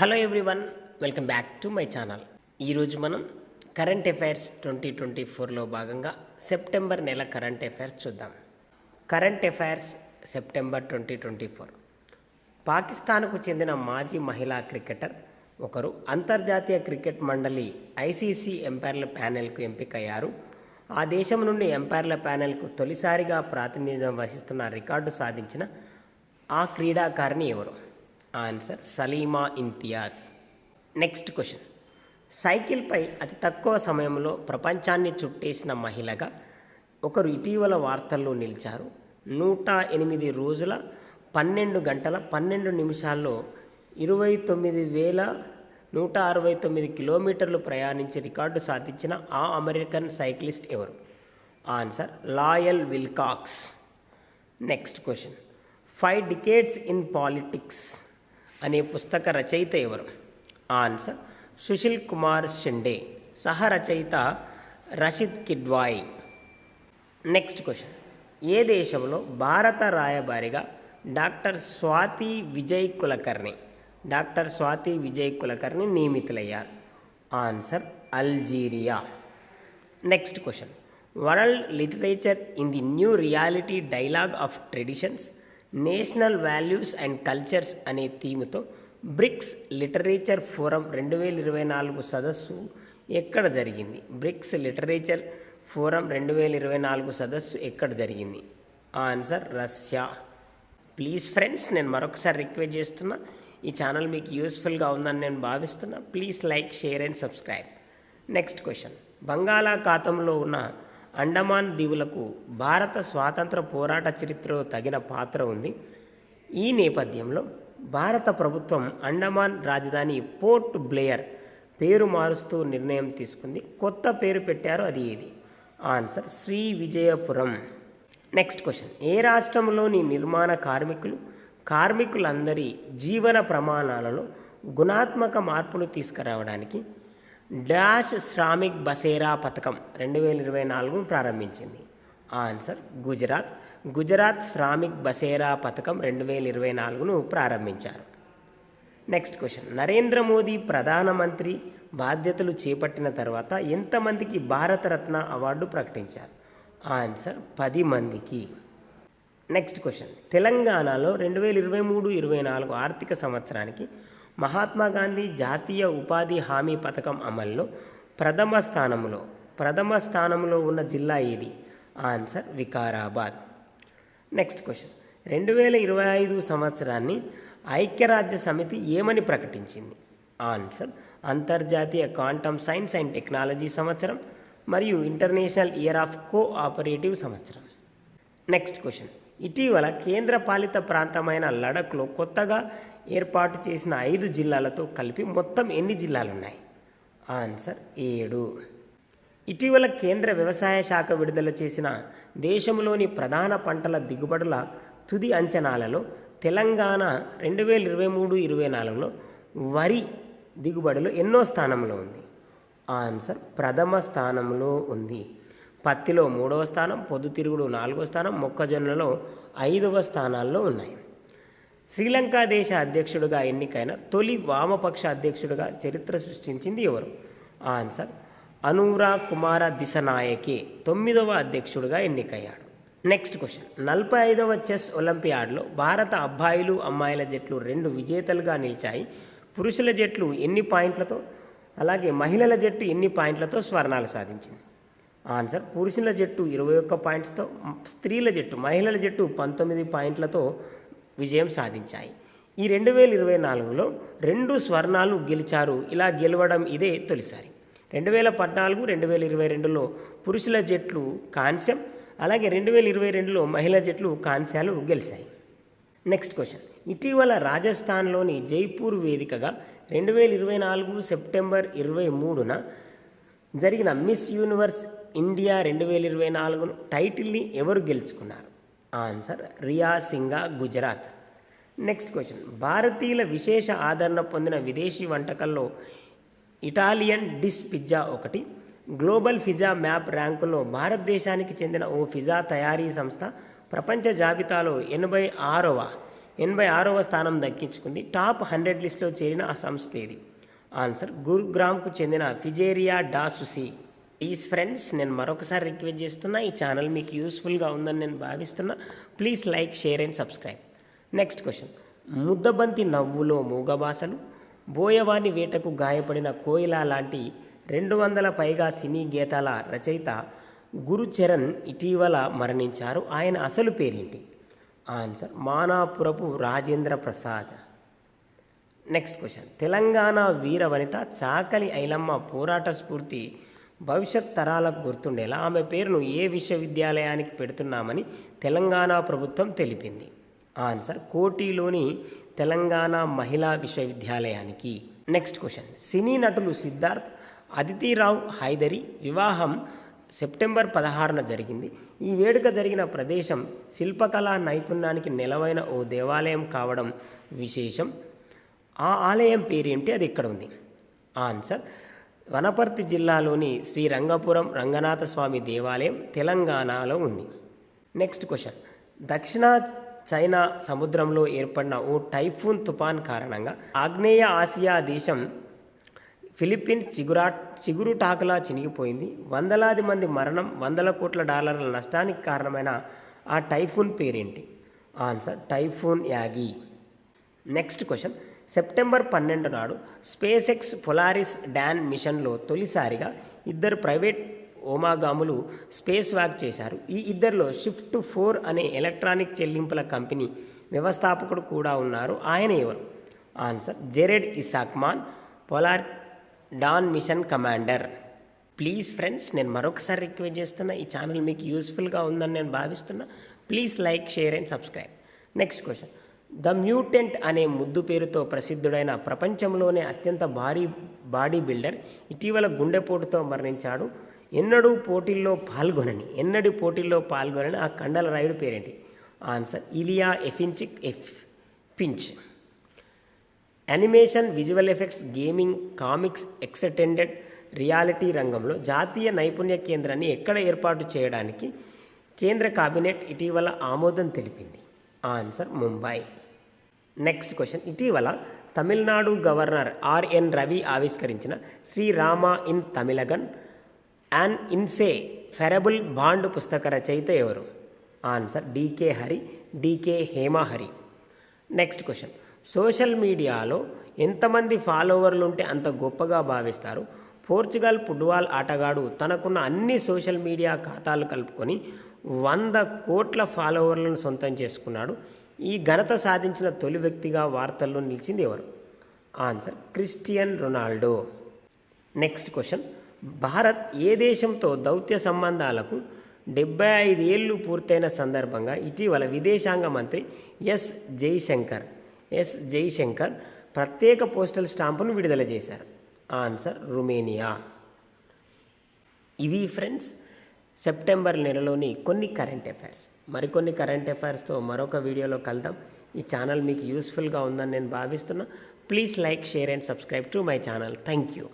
Hello everyone welcome back to my channel. ఈరోజు మనం current affairs twenty twenty ఫోర్లో భాగంగా సెప్టెంబర్ నెల కరెంట్ అఫైర్స్ చూద్దాం. Current affairs September twenty twenty four. పాకిస్తాన్కు చెందిన మాజీ మహిళా క్రికెటర్ ఒకరు అంతర్జాతీయ క్రికెట్ మండలి ఐసీసీ ఎంపైర్ల ప్యానెల్కు ఎంపికయ్యారు. ఆ దేశం నుండి ఎంపైర్ల ప్యానెల్కు తొలిసారిగా ప్రాతినిధ్యం వహిస్తున్న రికార్డు సాధించిన ఆ క్రీడాకారిణి ఎవరు? Answer Salima Imtiaz next question సైకిల్పై అతి తక్కువ సమయంలో ప్రపంచాన్ని చుట్టేసిన మహిళగా ఒకరు ఇటీవల వార్తల్లో నిలిచారు. నూట ఎనిమిది రోజుల పన్నెండు గంటల పన్నెండు నిమిషాల్లో ఇరవై తొమ్మిది వేల నూట అరవై తొమ్మిది కిలోమీటర్లు ప్రయాణించి రికార్డు సాధించిన ఆ అమెరికన్ సైక్లిస్ట్ ఎవరు? Answer Lael Wilcox next question five decades in politics అనే పుస్తక రచయిత ఎవరు? ఆన్సర్ సుశీల్ కుమార్ షిండే. సహ రచయిత రషిద్ కిడ్వాయ్. Next question. ఏ దేశంలో భారత రాయబారిగా డాక్టర్ స్వాతి విజయ్ కులకర్ణి? డాక్టర్ స్వాతి విజయ్ కులకర్ణి నియమితులయ్యారు. Answer Algeria. Next question. World literature in the new reality dialogue of traditions national values and cultures అనే థీమ్తో బ్రిక్స్ లిటరేచర్ ఫోరం రెండు వేల ఇరవై నాలుగు సదస్సు ఎక్కడ జరిగింది? బ్రిక్స్ లిటరేచర్ ఫోరం రెండు వేల ఇరవై నాలుగు సదస్సు ఎక్కడ జరిగింది? Answer Russia. ప్లీజ్ ఫ్రెండ్స్ నేను మరొకసారి రిక్వెస్ట్ చేస్తున్నా ఈ ఛానల్ మీకు యూస్ఫుల్గా ఉందని నేను భావిస్తున్నా. Please like share and subscribe. Next question. బంగాళాఖాతంలో ఉన్న అండమాన్ దీవులకు భారత స్వాతంత్ర పోరాట చరిత్రలో తగిన పాత్ర ఉంది. ఈ నేపథ్యంలో భారత ప్రభుత్వం అండమాన్ రాజధాని పోర్ట్ బ్లేయర్ పేరు మారుస్తూ నిర్ణయం తీసుకుంది. కొత్త పేరు పెట్టారు అది ఏది? Answer Shri Vijayapuram. Next question. ఏ రాష్ట్రంలోని నిర్మాణ కార్మికులు కార్మికులందరి జీవన ప్రమాణాలలో గుణాత్మక మార్పులు తీసుకురావడానికి డాష్ శ్రామిక్ బసేరా పథకం రెండు వేల ఇరవై నాలుగు ప్రారంభించింది. ఆన్సర్ గుజరాత్. గుజరాత్ శ్రామిక్ బసేరా పథకం రెండు వేల ఇరవై నాలుగును ప్రారంభించారు. Next question. నరేంద్ర మోదీ ప్రధానమంత్రి బాధ్యతలు చేపట్టిన తర్వాత ఎంతమందికి భారతరత్న అవార్డు ప్రకటించారు? ఆన్సర్ పది మందికి. Next question. తెలంగాణలో రెండు వేల ఇరవై మూడు ఇరవై నాలుగు ఆర్థిక సంవత్సరానికి మహాత్మా గాంధీ జాతీయ ఉపాధి హామీ పథకం అమల్లో ప్రథమ స్థానంలో ప్రథమ స్థానంలో ఉన్న జిల్లా ఏది? ఆన్సర్ వికారాబాద్. Next question. రెండు వేల ఇరవై ఐదు సంవత్సరాన్ని ఐక్యరాజ్య సమితి ఏమని ప్రకటించింది? ఆన్సర్ అంతర్జాతీయ క్వాంటమ్ సైన్స్ అండ్ టెక్నాలజీ సంవత్సరం మరియు ఇంటర్నేషనల్ ఇయర్ ఆఫ్ కోఆపరేటివ్ సంవత్సరం. Next question. ఇటీవల కేంద్ర పాలిత ప్రాంతమైన లడఖ్లో కొత్తగా ఏర్పాటు చేసిన ఐదు జిల్లాలతో కలిపి మొత్తం ఎన్ని జిల్లాలు ఉన్నాయి ఆన్సర్ ఏడు. ఇటీవల కేంద్ర వ్యవసాయ శాఖ విడుదల చేసిన దేశంలోని ప్రధాన పంటల దిగుబడుల తుది అంచనాలలో తెలంగాణ రెండు వేల ఇరవై మూడు ఇరవై నాలుగులో వరి దిగుబడిలో ఎన్నో స్థానంలో ఉంది? ఆన్సర్ ప్రథమ స్థానంలో ఉంది. పత్తిలో మూడవ స్థానం పొద్దుతిరుగుడు నాలుగో స్థానం మొక్కజొన్నలో ఐదవ స్థానాల్లో ఉన్నాయి. శ్రీలంక దేశ అధ్యక్షుడిగా ఎన్నికైన తొలి వామపక్ష అధ్యక్షుడిగా చరిత్ర సృష్టించింది ఎవరు? ఆన్సర్ అనూరా కుమార దిశనాయకే తొమ్మిదవ అధ్యక్షుడిగా ఎన్నికయ్యాడు. నెక్స్ట్ క్వశ్చన్ నలభై ఐదవ చెస్ ఒలింపియాడ్లో భారత అబ్బాయిలు అమ్మాయిల జట్లు రెండు విజేతలుగా నిలిచాయి. పురుషుల జట్లు ఎన్ని పాయింట్లతో? అలాగే మహిళల జట్టు ఎన్ని పాయింట్లతో స్వర్ణాలు సాధించింది? ఆన్సర్ పురుషుల జట్టు ఇరవై ఒక్క పాయింట్స్తో స్త్రీల జట్టు మహిళల జట్టు పంతొమ్మిది పాయింట్లతో విజయం సాధించాయి. ఈ రెండు వేల ఇరవై నాలుగులో రెండు స్వర్ణాలు గెలిచారు. ఇలా గెలవడం ఇదే తొలిసారి. రెండు వేల పద్నాలుగు రెండు వేల ఇరవై రెండులో పురుషుల జట్లు కాంస్యం అలాగే రెండు వేల ఇరవై రెండులో మహిళా జట్లు కాంస్యాలు గెలిచాయి. Next question. ఇటీవల రాజస్థాన్లోని జైపూర్ వేదికగా రెండు వేల ఇరవై నాలుగు సెప్టెంబర్ ఇరవై మూడున జరిగిన మిస్ యూనివర్స్ ఇండియా రెండు వేల ఇరవై నాలుగును టైటిల్ని ఎవరు గెలుచుకున్నారు? Answer Rhea Singha Gujarat. Next question. భారతీయుల విశేష ఆదరణ పొందిన విదేశీ వంటకాల్లో ఇటాలియన్ డిష్ పిజ్జా ఒకటి. గ్లోబల్ పిజ్జా మ్యాప్ ర్యాంకులో భారతదేశానికి చెందిన ఓ పిజ్జా తయారీ సంస్థ ప్రపంచ జాబితాలో ఎనభై ఆరవ ఎనభై ఆరవ స్థానం దక్కించుకుంది. టాప్ హండ్రెడ్ లిస్ట్లో చేరిన ఆ సంస్థ ఏది? ఆన్సర్ గురుగ్రామ్కు చెందిన ఫిజేరియా డాసుసి ప్లీజ్ ఫ్రెండ్స్ నేను మరొకసారి రిక్వెస్ట్ చేస్తున్నా ఈ ఛానల్ మీకు యూస్ఫుల్గా ఉందని నేను భావిస్తున్నా. Please like share and subscribe next question ముద్దబంతి నవ్వులో మూగబాసలు బోయవాని వేటకు గాయపడిన కోయిల లాంటి రెండు వందల పైగా సినీ గీతాల రచయిత గురుచరణ్ ఇటీవల మరణించారు. ఆయన అసలు పేరేంటి? Answer Manapuram Rajendra Prasad. Next question Telangana వీర వనిత చాకలి ఐలమ్మ పోరాట స్ఫూర్తి భవిష్యత్ తరాలకు గుర్తుండేలా ఆమె పేరును ఏ విశ్వవిద్యాలయానికి పెడుతున్నామని తెలంగాణ ప్రభుత్వం తెలిపింది. ఆన్సర్ కోటిలోని తెలంగాణ మహిళా విశ్వవిద్యాలయానికి. Next question. సినీ నటులు సిద్ధార్థ్ అదితిరావు హైదరి వివాహం సెప్టెంబర్ పదహారున జరిగింది. ఈ వేడుక జరిగిన ప్రదేశం శిల్పకళా నైపుణ్యానికి నెలవైన ఓ దేవాలయం కావడం విశేషం. ఆ ఆలయం పేరేంటి? అది ఇక్కడ ఉంది. ఆన్సర్ వనపర్తి జిల్లాలోని శ్రీ రంగపురం రంగనాథ స్వామి దేవాలయం తెలంగాణలో ఉంది. నెక్స్ట్ క్వశ్చన్ దక్షిణ చైనా సముద్రంలో ఏర్పడిన ఓ టైఫూన్ తుఫాన్ కారణంగా ఆగ్నేయ ఆసియా దేశం ఫిలిప్పీన్స్ చిగురా చిగురుటాకులా చినిగిపోయింది. వందలాది మంది మరణం వందల కోట్ల డాలర్ల నష్టానికి కారణమైన ఆ టైఫూన్ పేరేంటి? Answer typhoon Yagi. Next question September పన్నెండు నాడు స్పేస్ ఎక్స్ పొలారిస్ డాన్ మిషన్లో తొలిసారిగా ఇద్దరు ప్రైవేట్ ఓమాగాములు స్పేస్ వాక్ చేశారు. ఈ ఇద్దరిలో షిఫ్ట్ ఫోర్ అనే ఎలక్ట్రానిక్ చెల్లింపుల కంపెనీ వ్యవస్థాపకుడు కూడా ఉన్నారు. ఆయన ఎవరు? Answer Jared Isaacman Polaris Dawn mission commander. Please friends నేను మరొకసారి రిక్వెస్ట్ చేస్తున్నా ఈ ఛానల్ మీకు యూస్ఫుల్గా ఉందని నేను భావిస్తున్నా. Please like share and subscribe. Next question. The mutant అనే ముద్దు పేరుతో ప్రసిద్ధుడైన ప్రపంచంలోనే అత్యంత భారీ బాడీ బిల్డర్ ఇటీవల గుండెపోటుతో మరణించాడు. ఎన్నడూ పోటీల్లో పాల్గొనని ఎన్నడూ పోటీల్లో పాల్గొనని ఆ కండల రాయుడు పేరేంటి? Answer Ilya Efimchik Efimchik animation visual effects gaming comics extended reality రంగంలో జాతీయ నైపుణ్య కేంద్రాన్ని ఎక్కడ ఏర్పాటు చేయడానికి కేంద్ర కేబినెట్ ఇటీవల ఆమోదం తెలిపింది? ఆన్సర్ ముంబై. నెక్స్ట్ క్వశ్చన్ ఇటీవల తమిళనాడు గవర్నర్ ఆర్ఎన్ రవి ఆవిష్కరించిన Srirama in Tamilagam and inseparable bond పుస్తక రచయిత ఎవరు? Answer DK Hari DK Hemahari. Next question social media ఎంతమంది ఫాలోవర్లు ఉంటే అంత గొప్పగా భావిస్తారు? పోర్చుగల్ ఫుట్బాల్ ఆటగాడు తనకున్న అన్ని సోషల్ మీడియా ఖాతాలు కలుపుకొని వంద కోట్ల ఫాలోవర్లను సొంతం చేసుకున్నాడు. ఈ ఘనత సాధించిన తొలి వ్యక్తిగా వార్తల్లో నిలిచింది ఎవరు? Answer Christian Ronaldo. Next question. Bharat ఏ దేశంతో దౌత్య సంబంధాలకు డెబ్బై ఐదు ఏళ్ళు పూర్తయిన సందర్భంగా ఇటీవల విదేశాంగ మంత్రి ఎస్ జైశంకర్ ఎస్ జైశంకర్ ప్రత్యేక పోస్టల్ స్టాంపును విడుదల చేశారు. Answer Romania. ఇవి ఫ్రెండ్స్ సెప్టెంబర్ నెలలోని కొన్ని కరెంట్ అఫైర్స్. మరికొన్ని కరెంట్ అఫైర్స్తో మరొక వీడియోలో కలుద్దాం. ఈ ఛానల్ మీకు యూస్ఫుల్గా ఉందని నేను భావిస్తున్నా. Please like share and subscribe to my channel. Thank you.